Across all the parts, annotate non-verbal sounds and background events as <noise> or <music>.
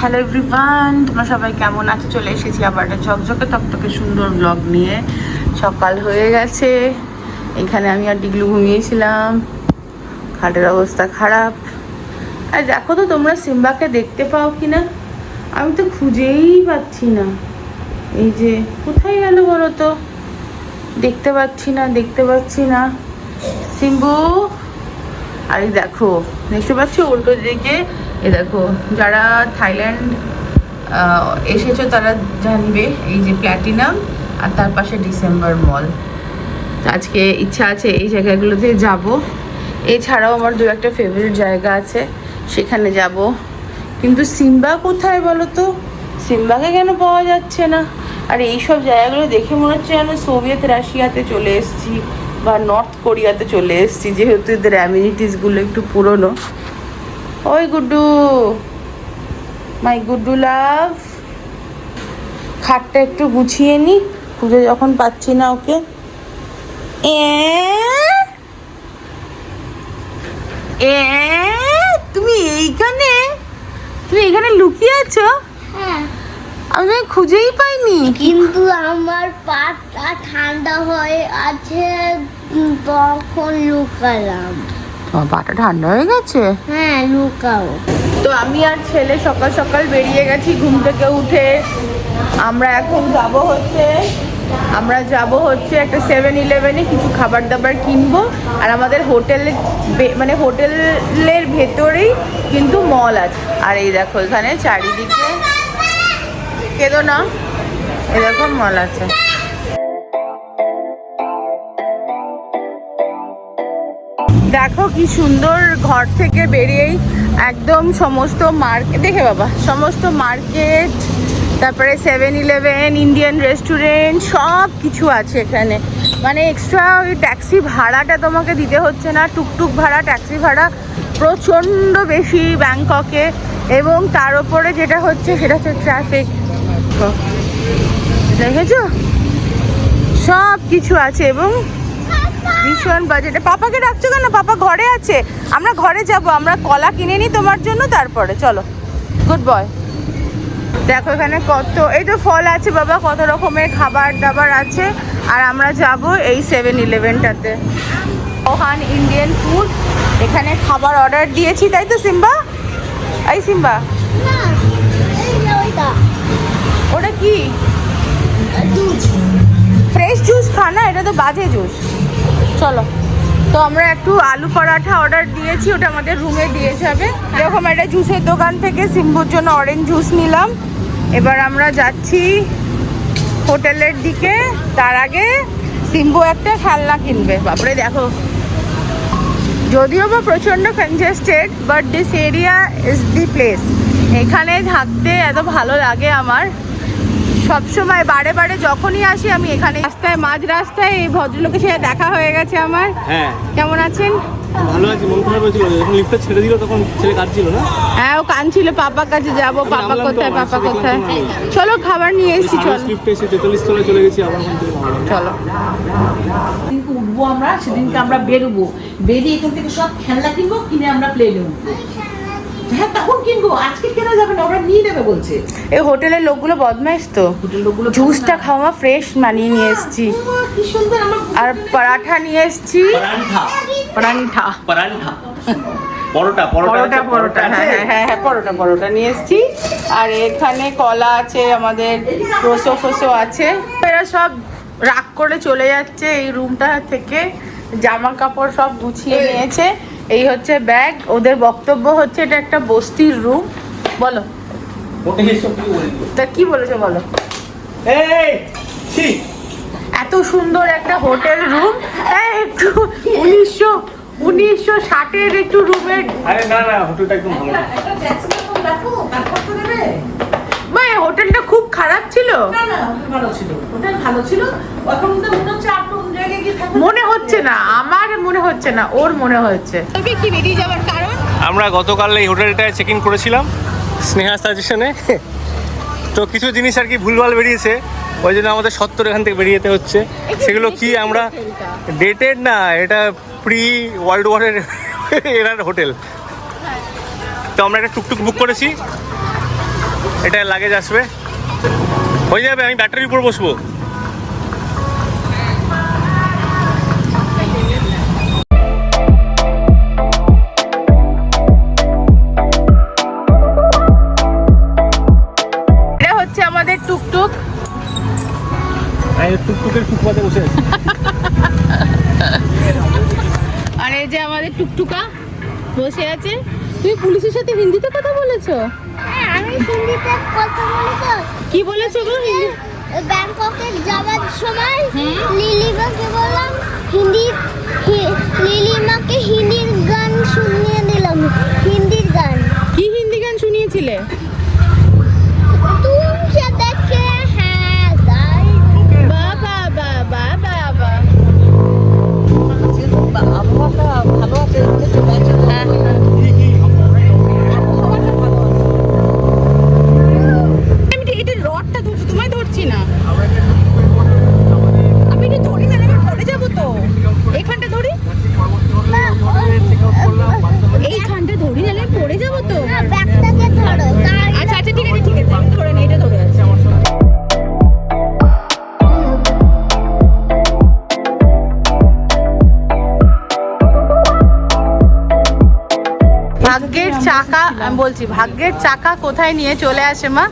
Hello everyone তোমরা সবাই কেমন আছো? চলে এসেছি আবার একটা ঝকঝকে তকতকে সুন্দর ব্লগ নিয়ে। সকাল হয়ে গেছে। এখানে আমি আর ডিগলু ঘুমিয়েছিলাম। খাটের অবস্থা খারাপ। আর দেখো তো, তোমরা সিম্বাকে দেখতে পাও কি না আমি তো খুঁজেই পাচ্ছি না। এই যে, কোথায় গেল বলো তো? দেখতে পাচ্ছি না, দেখতে পাচ্ছি না। সিম্বু, আর দেখো, দেখতে পাচ্ছি? উল্টো দিকে এ দেখো, যারা থাইল্যান্ড এসেছ তারা জানবে এই যে প্ল্যাটিনাম আর তার পাশে ডিসেম্বর মল। আজকে ইচ্ছা আছে এই জায়গাগুলোতে যাব। এছাড়াও আমার দু একটা ফেভারিট জায়গা আছে, সেখানে যাব। কিন্তু সিম্বা কোথায় বলো তো সিম্বাকে কেন পাওয়া যাচ্ছে না? আর এই সব জায়গাগুলো দেখে মনে হচ্ছে যেন সোভিয়েত রাশিয়াতে চলে এসেছি বা নর্থ কোরিয়াতে চলে এসেছি, যেহেতু এদের অ্যামিনিটিসগুলো একটু পুরনো। ওই গুড্ডু মাই গুড্ডু লাভ খাটটা একটু গুছিয়ে নি। খুঁজে যখন পাচ্ছি না ওকে। এ? তুমি এইখানে? তুমি এখানে লুকিয়ে আছো? হ্যাঁ। আমি খুঁজেই পাইনি। কিন্তু আমার পাটা ঠান্ডা হয়ে আছে তখন লুকালাম। তোমার পাটা ঠান্ডা হয়ে গেছে? হ্যাঁ লুকাও। তো আমি আর ছেলে সকাল সকাল বেরিয়ে গেছি ঘুম থেকে উঠে। আমরা এখন যাব হচ্ছে আমরা যাব হচ্ছে একটা সেভেন ইলেভেনে কিছু খাবার দাবার কিনবো। আর আমাদের হোটেলে মানে হোটেলের ভেতরেই কিন্তু মল আছে। আর এই দেখো এখানে চারিদিকে কেদো না? এরকম মল আছে। দেখো কি সুন্দর ঘর থেকে বেরিয়েই একদম সমস্ত মার্কেট দেখে বাবা, সমস্ত মার্কেট, তারপরে সেভেন ইলেভেন ইন্ডিয়ান রেস্টুরেন্ট সব কিছু আছে এখানে। মানে এক্সট্রা ওই ট্যাক্সি ভাড়াটা তোমাকে দিতে হচ্ছে না, টুকটুক ভাড়া ট্যাক্সি ভাড়া প্রচণ্ড বেশি ব্যাংককে। এবং তার উপরে যেটা হচ্ছে, সেটা হচ্ছে ট্রাফিক দেখেছ? সব কিছু আছে এবং ভীষণ বাজেটে পাপাকে ডাকছো কেন? পাপা ঘরে আছে। আমরা ঘরে যাব। আমরা কলা কিনে নিই তোমার জন্য তারপরে চলো। গুড বয় দেখো এখানে কত এই তো ফল আছে বাবা কত রকমের খাবার দাবার আছে। আর আমরা যাব এই সেভেন ইলেভেনটাতে ওহান ইন্ডিয়ান ফুড এখানে খাবার অর্ডার দিয়েছি তাই তো সিম্বা? এই সিম্বা। না ওটা কি? ফ্রেশ জুস খানা এটা তো বাজে জুস চলো। তো আমরা একটু আলু পরাঠা অর্ডার দিয়েছি, ওটা আমাদের রুমে দিয়ে যাবে। এরকম একটা জুসের দোকান থেকে সিম্বুর জন্য অরেঞ্জ জুস নিলাম। এবার আমরা যাচ্ছি হোটেলের দিকে। তার আগে সিম্বু একটা খেলনা কিনবে। বাপরে, দেখো। যদিও বা প্রচণ্ড congested but this area is the place এখানে থাকতে এত ভালো লাগে আমার। সবসময় বারে বারে যখনই আসি আমি এখানে রাস্তায় মাঝ রাস্তায় এই ভদ্রলোকের সাথে দেখা হয়ে গেছে আমার। হ্যাঁ। কেমন আছেন? ভালো আছি মন খারাপ হয়েছিল। যখন লিফটটা ছেড়ে দিল তখন ছেলে কাঁদছিল না? হ্যাঁ ও কানছিল পাপার কাছে যাব পাপা কোথায় পাপা কোথায়? চলো খাবার নিয়ে এসেছি চলো। লিফটে এসে তেতাল্লিশ তলায় চলে গেছি আবার। চলো উঠবো আমরা সেদিনকে আমরা বেরোবো। বেরিয়ে এখান থেকে সব খেলনা কিনবো কিনে আমরা প্লেনে উঠবো হ্যাঁ তখন কিনবো আজকে কেনা যাবে না? ওরা নিয়ে নেবে বলছে। এই হোটেলের লোকগুলো বদমাইশ তো। লোকগুলো জুসটা খাওয়া ফ্রেশ মানিয়ে নিয়ে এসেছি। কি সুন্দর আমরা আর পরাঠা নিয়ে এসেছি। পরাঠা পরাঠা পরাঠা পরোটা পরোটা পরোটা হ্যাঁ হ্যাঁ হ্যাঁ হ্যাঁ পরোটা পরোটা নিয়ে এসেছি। আর এখানে কলা আছে আমাদের রসো ফসো আছে। এরা সব রাগ করে চলে যাচ্ছে এই রুমটা থেকে। জামা কাপড় সব গুছিয়ে নিয়েছে। এই হচ্ছে ব্যাগ ওদের বক্তব্য হচ্ছে এটা একটা বস্তির রুম। বলো। তা কি বলেছ বলো। এই এত সুন্দর একটা হোটেল রুম। একটু উনিশশো উনিশশো ষাটের একটু রুমের আরে না না হোটেলটা একদম ভালো খারাপ ছিল? না না ভালো ছিল। হোটেল ভালো ছিল। এখন তো মনে হচ্ছে আপনি অন্য জায়গায় গিয়ে মনে হচ্ছে না আমার মনে হচ্ছে না ওর মনে হচ্ছে। তুমি কি বেরিয়ে যাওয়ার কারণ? আমরা গতকাল এই হোটেলটায় চেক ইন করেছিলাম স্নেহা সাজেশনে তো কিছু জিনিস আর কি ভুলভাল বেরিয়েছে ওই জন্য আমাদের সত্তর এখান থেকে বেরিয়ে যেতে হচ্ছে। সেগুলো কি আমরা ডেটেড না এটা প্রি ওয়ার্ল্ড ওয়ারের এরার হোটেল। তো আমরা একটা টুকটুক বুক করেছি। এটা লাগেজ আসবে। হয়ে যাবে আমি ব্যাটারির উপর বসবো। আমাদের টুকটুক। আমি টুকটুকের ফুটপাতে বসে আছি। আর এই যে আমাদের টুকটুকা বসে আছে। তুমি পুলিশের সাথে হিন্দিতে কথা বলেছ? কি বলেছ গো? হিন্দি ব্যাংককে যাওয়ার সময় লিলিমাকে বললাম হিন্দি হি- বলছি ভাগ্যের চাকা কোথায় নিয়ে চলে আসে মা?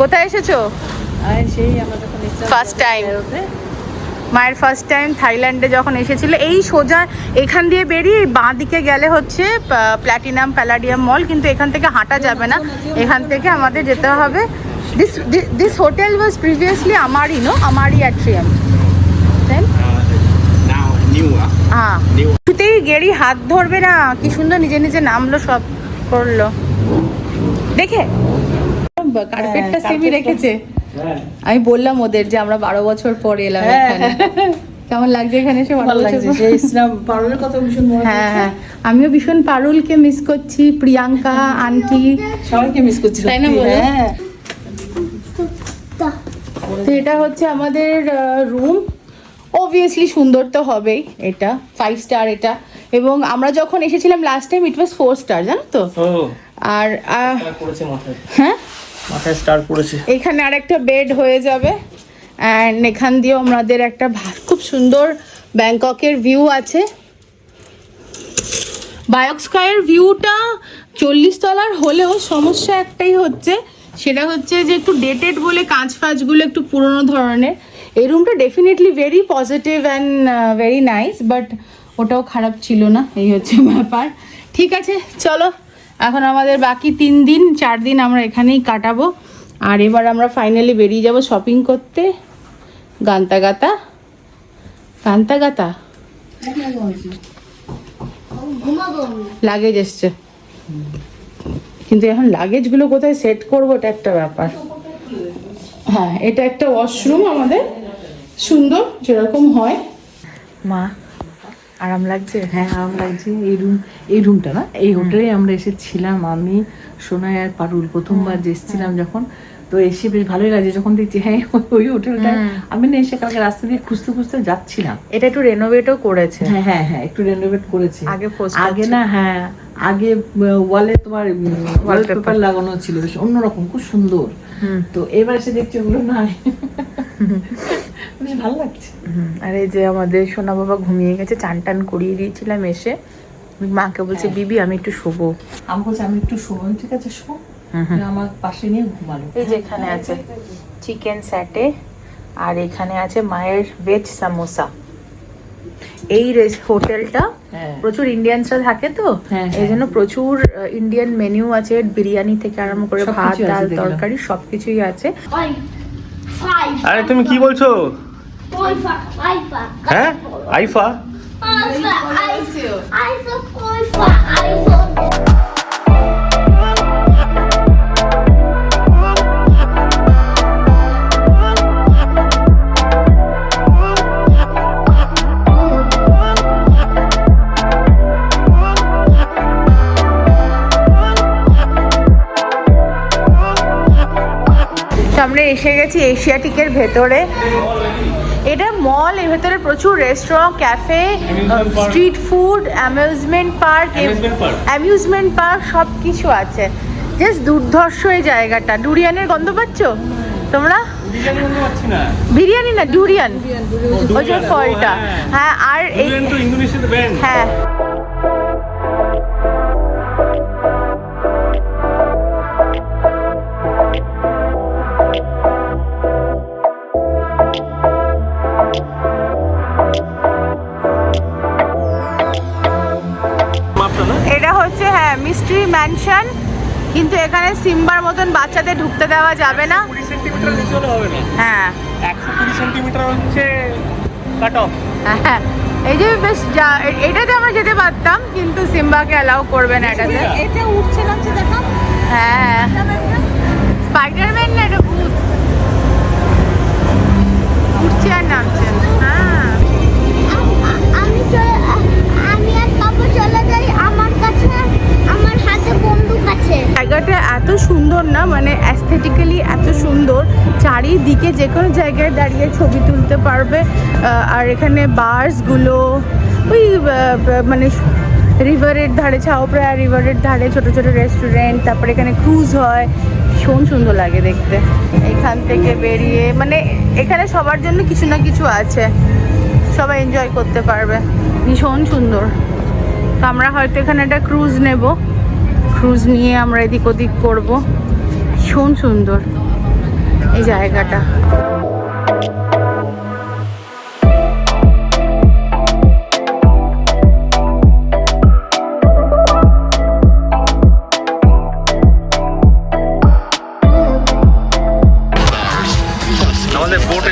কোথায় এসেছ? সেই time. বেরোতে, মায়ের ফার্স্ট টাইম থাইল্যান্ডে যখন এসেছিল এই সোজা এখান দিয়ে বেরিয়ে বাঁ দিকে গেলে হচ্ছে প্ল্যাটিনাম প্যালাডিয়াম মল কিন্তু এখান থেকে হাঁটা যাবে না। এখান থেকে আমাদের যেতে হবে। This this hotel was previously আমারই নো আমারই অ্যাট্রিয়াম নিউ হ্যাঁ গেড়ি হাত ধরবে না। কি সুন্দর নিজে নিজে নামলো সব করল। দেখে। কার্পেটটা সেমি রেখেছে। আমি বললাম ওদের যে আমরা বারো বছর পরে এলাম হ্যাঁ, এখানে। কেমন লাগছে এখানে এসে ভালো লাগছে পর? সেই ইসলাম পারুলের কথা ভীষণ হ্যাঁ হ্যাঁ। আমিও ভীষণ পারুলকে মিস করছি প্রিয়াঙ্কা আন্টি। সবাইকে মিস করছি তাই না বলো? হ্যাঁ। তো এটা হচ্ছে আমাদের রুম অবভিয়াসলি সুন্দর তো হবেই এটা ফাইভ স্টার এটা। এবং আমরা যখন এসেছিলাম last time it was four star জানো তো? আর হ্যাঁ? মাথায় স্টার পড়েছে এখানে আর একটা বেড হয়ে যাবে। অ্যান্ড এখান দিয়ে আমাদের একটা খুব সুন্দর ব্যাংককের ভিউ আছে। বায়ক স্কাইয়ের ভিউটা চল্লিশ তলার হলেও সমস্যা একটাই হচ্ছে সেটা হচ্ছে যে একটু ডেটেড বলে কাঁচ ফাঁচগুলো একটু পুরনো ধরনের। এই রুমটা definitely very positive and very nice but ওটাও খারাপ ছিল না, এই হচ্ছে <laughs> ব্যাপার। ঠিক আছে, চলো, এখন আমাদের বাকি তিন দিন, চার দিন আমরা এখানেই কাটাবো। আর এবার আমরা ফাইনালি বেরিয়ে যাব শপিং করতে। গান্তা গাতা গান্তা গাতা লাগেজ এসছে। কিন্তু এখন লাগেজগুলো কোথায় সেট করব, এটা একটা ব্যাপার। হ্যাঁ এটা একটা ওয়াশরুম আমাদের। সুন্দর যেরকম হয়। মা আরাম লাগছে? হ্যাঁ আরাম লাগছে। এই রুম এই রুমটা না? এই হোটেলে আমরা এসেছিলাম। আমি সোনাই আর পারুল প্রথমবার যে এসেছিলাম যখন। তো এসে বেশ ভালোই লাগছে। যখন দেখছি হ্যাঁ <laughs> ওই- ওই হোটেলটা আমি না এসে কালকে রাস্তা দিয়ে খুঁজতে খুঁজতে যাচ্ছিলাম। এটা একটু রেনোভেটও করেছে। হ্যাঁ হ্যাঁ হ্যাঁ একটু রেনোভেট করেছে। আগে আগে না হ্যাঁ আগে ওয়ালে তোমার ওয়ালপেপার লাগানো ছিল। বেশ অন্যরকম খুব সুন্দর। তো এবার এসে দেখছি ওগুলো নাই। <laughs> বেশ ভালো লাগছে। আর এই যে আমাদের সোনা বাবা ঘুমিয়ে গেছে চান টান করিয়ে দিয়েছিলাম এসে। মাকে বলছে বিবি আমি একটু শোবো। আমি বলছি আমি একটু শোবো। ঠিক আছে শো। আমার পাশে নিয়ে ঘুমালো। এই যে এখানে আছে চিকেন স্যাটে আর এখানে আছে মায়ের ভেজ সামোসা এই হোটেলটা হ্যাঁ। প্রচুর ইন্ডিয়ানসরা থাকে তো? হ্যাঁ, এই হ্যাঁ। জন্য প্রচুর ইন্ডিয়ান মেনু আছে বিরিয়ানি থেকে আরম্ভ করে ভাত ডাল তরকারি সবকিছুই আছে। আরে তুমি কি বলছো? হ্যাঁ আইফা আমরা এসে গেছি এশিয়াটিকের ভেতরে। এটা মল এর ভেতরে প্রচুর restaurant cafe street food amusement park amusement park সব কিছু আছে। জাস্ট দুর্ধর্ষ এই জায়গাটা। ডুরিয়ানের গন্ধ পাচ্ছ? তোমরা? বিরিয়ানি না। ডুরিয়ান ওই যে ফলটা। হ্যাঁ। আর এই হ্যাঁ। কিন্তু এখানে সিম্বার মতন বাচ্চাদের ঢুকতে দেওয়া যাবে না। কুড়ি সেন্টিমিটার নিচে হবে না। হ্যাঁ। একশো কুড়ি সেন্টিমিটার হচ্ছে কাট অফ হ্যাঁ। এই যে বেশ যা এটাতে আমরা যেতে পারতাম কিন্তু সিম্বাকে অ্যালাউ করবে না এটাতে। এটা উঠছে নামছে দেখা হ্যাঁ। জায়গায় দাঁড়িয়ে ছবি তুলতে পারবে আর এখানে বাসগুলো ওই মানে রিভারের ধারে, ছাওপ্রায়া রিভারের ধারে ছোট ছোট রেস্টুরেন্ট তারপরে এখানে ক্রুজ হয়। ভীষণ সুন্দর লাগে দেখতে। এখান থেকে বেরিয়ে মানে এখানে সবার জন্য কিছু না কিছু আছে। সবাই এনজয় করতে পারবে। ভীষণ সুন্দর। তো আমরা হয়তো এখানে একটা ক্রুজ নেব। ক্রুজ নিয়ে আমরা এদিক ওদিক করব। ভীষণ সুন্দর। এই জায়গাটা।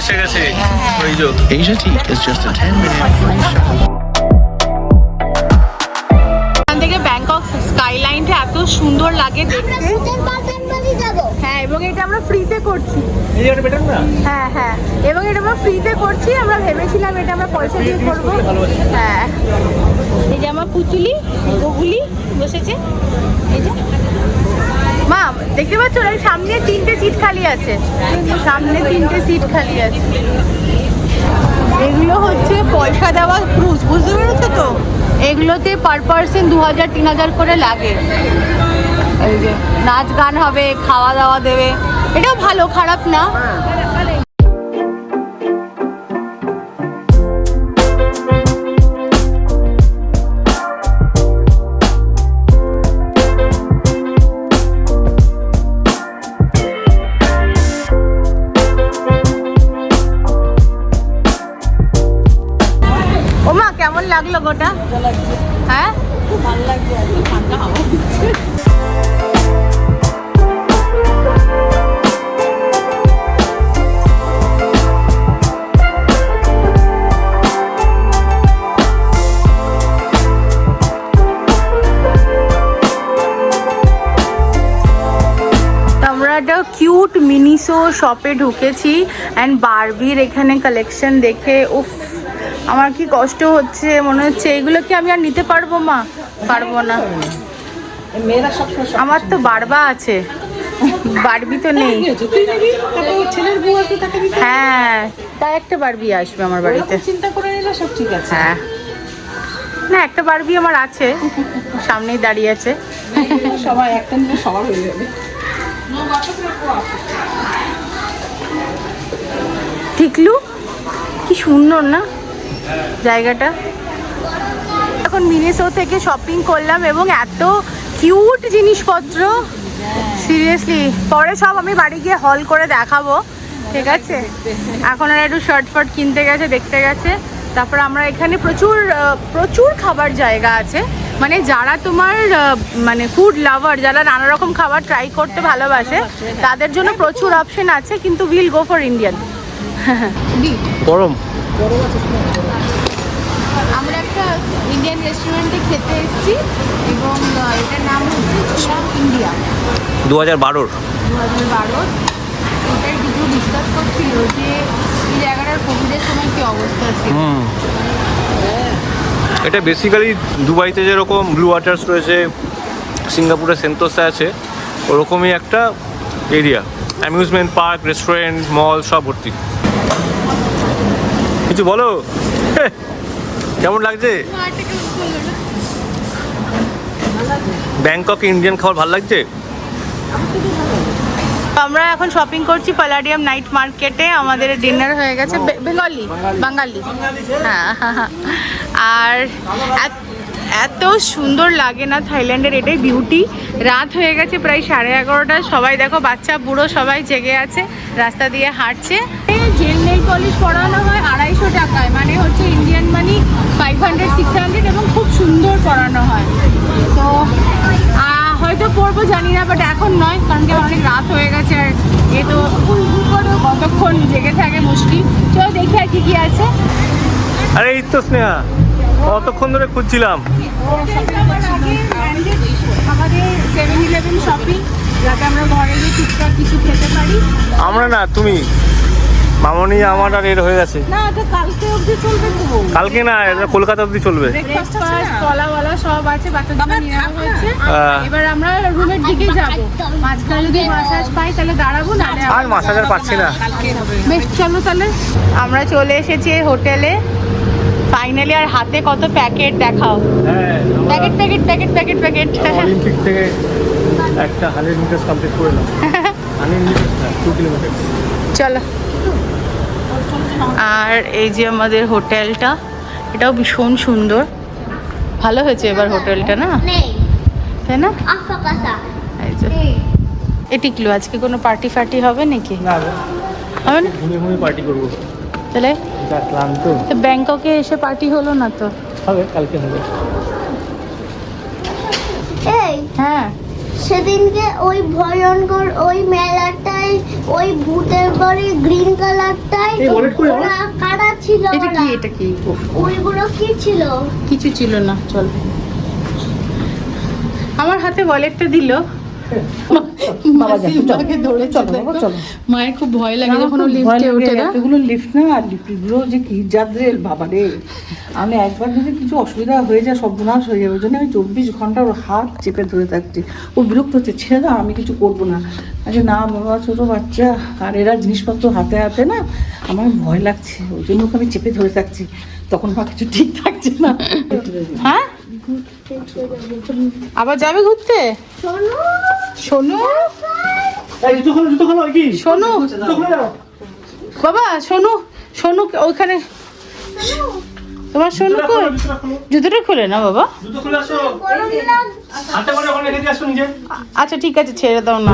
এসে গেছে। ওই যে Asia Teak is just a 10 minute free shuttle. এখান থেকে ব্যাংকক স্কাইলাইনটা এত সুন্দর লাগে দেখতে। হ্যাঁ এবং এটা আমরা ফ্রিতে করছি। এই জায়গাটা বেটার না হ্যাঁ হ্যাঁ। এবং এটা আমরা ফ্রিতে করছি আমরা ভেবেছিলাম এটা আমরা পয়সা দিয়ে করব। হ্যাঁ। এই যে আমার পুতুলি গোগুলি বসেছে। এই যে। মা, দেখতে পাচ্ছ ওর সামনে তিনটে সিট খালি আছে। সামনে তিনটে সিট খালি আছে। এগুলো হচ্ছে পয়সা দেওয়া ক্রুজ বুঝতে পেরেছ তো? এগুলোতে পার পার্সন দু হাজার, তিন হাজার করে লাগে। নাচ গান হবে, খাওয়া দাওয়া দেবে। এটাও ভালো, খারাপ না? শপে ঢুকেছি অ্যান্ড বারবির এখানে কালেকশন দেখে উফ আমার কি কষ্ট হচ্ছে মনে হচ্ছে এগুলো কি আমি আর নিতে পারব মা? পারব না। আমার তো বারবা আছে। বারবি তো নেই। দিতে হ্যাঁ। তাই একটা বারবি আসবে আমার বাড়িতে। চিন্তা করে নিলে সব ঠিক আছে। হ্যাঁ। না একটা বারবি আমার আছে। সামনেই দাঁড়িয়ে আছে। সবাই একটা নিলে সবার হয়ে যাবে। টিকলু কি সুন্দর না? জায়গাটা। এখন মিনেসো থেকে শপিং করলাম এবং এত কিউট জিনিসপত্র। সিরিয়াসলি পরে সব আমি বাড়ি গিয়ে হল করে দেখাবো। ঠিক আছে? এখন আর একটু শার্ট ফার্ট কিনতে গেছে, দেখতে গেছে। তারপর আমরা এখানে প্রচুর প্রচুর খাবার জায়গা আছে। মানে যারা তোমার মানে ফুড লাভার যারা নানা রকম খাবার ট্রাই করতে ভালোবাসে, তাদের জন্য প্রচুর অপশন আছে, কিন্তু উইল গো ফর ইন্ডিয়ান <laughs> গরম। আমরা একটা ইন্ডিয়ান রেস্টুরেন্টে খেতে এসেছি এবং এটার নাম হচ্ছে ইন্ডিয়া দু হাজার বারোর। দু হাজার কিছু ডিসকাস করছিল যে এই জায়গাটার কোভিডের সময় কি অবস্থা ছিল। হুম। এটা বেসিক্যালি দুবাইতে যেরকম ব্লু ওয়াটার্স রয়েছে সিঙ্গাপুরে সেন্তোসা আছে ওরকমই একটা area amusement park, restaurant, mall, সব ভর্তি। কিছু বলো? কেমন লাগছে? ব্যাংকক ইন্ডিয়ান খাবার ভালো লাগছে? আমরা এখন শপিং করছি প্যালাডিয়াম নাইট মার্কেটে আমাদের ডিনার হয়ে গেছে বেঙ্গলি বাঙালি হ্যাঁ। আর এত- সুন্দর লাগে না থাইল্যান্ডের, এটাই বিউটি রাত হয়ে গেছে প্রায় সাড়ে এগারোটা, সবাই দেখো, বাচ্চা, বুড়ো, সবাই জেগে আছে, রাস্তা দিয়ে হাঁটছে। জেল নেল পলিশ পরানো হয় আড়াইশো টাকায় মানে হচ্ছে Indian money five hundred six hundred এবং খুব সুন্দর পরানো হয়। তো হয়তো পরবো, জানি না বাট এখন নয়, কারণ কি অনেক রাত হয়ে গেছে, আর এ তো কতক্ষণ জেগে থাকে মুশকিল। চলো দেখি আর কি কি আছে। আরে এই তো স্নেহা কতক্ষণ ধরে খুঁজছিলাম? আমরা না, তুমি। মামনি, আমার আর এর হয়ে গেছে। কালকে অবধি না, এটা কলকাতা অব্দি চলবে। সব আছে। এবার আমরা রুমের যদি মাসাজ পাই তাহলে দাঁড়াবো না আর মাসাজ আর না। বেশ, চলো তাহলে। আমরা চলে এসেছি হোটেলে। ফাইনালি আর হাতে কত প্যাকেট দেখাও। হ্যাঁ packet packet packet packet packet Olympic থেকে একটা হান্ড্রেড মিটার কমপ্লিট করলাম হান্ড্রেড মিটার না টু কিলোমিটার চলো। আর এই যে আমাদের হোটেলটা এটাও ভীষণ সুন্দর। ভালো হয়েছে এবার হোটেলটা না? তাই না? আফা কাসা এই যে। এ টিকলু আজকে কোনো পার্টি ফার্টি হবে নাকি? হবে না? পার্টি করব। তাহলে ব্যাংককে এসে পার্টি হলো না তো? হবে কালকে হবে। এই হ্যাঁ। সেদিনকে ওই ভয়ঙ্কর ওই মেলাটাই ওই ভূতের বাড়ি গ্রিন কালারটাই? ওরা কারা ছিল এটা কি এটা কি? ওইগুলো কি ছিল? কিছু ছিল না চল। আমার হাতে ওয়ালেটটা দিল। <laughs> মায়ের খুব ভয় লাগে যখন ও খুব ভয় লিফটে ওঠে না। এতগুলো লিফট না আর লিফটগুলো যে কি জাদ্রেল বাবা রে। আমি একবার যদি কিছু অসুবিধা হয়ে যায় সর্বনাশ হয়ে যাবে। ওই জন্য আমি চব্বিশ ঘণ্টা ওর হাত চেপে ধরে থাকছি। ও বিরক্ত হচ্ছে ছেড়ে দাও আমি কিছু করব না। আচ্ছা না বাবা ছোটো বাচ্চা। আর এরা জিনিসপত্র হাতে হাতে না আমার ভয় লাগছে। ওই জন্য ওকে আমি চেপে ধরে থাকছি। তখন মা কিছু ঠিক থাকছে না। হ্যাঁ? আবার যাবে ঘুরতে? শোনো শোনো বাবা শোনো শোনো ওইখানে। তোমার শোনো কই? জুতোটা খুলে। না বাবা? আচ্ছা ঠিক আছে ছেড়ে দাও না।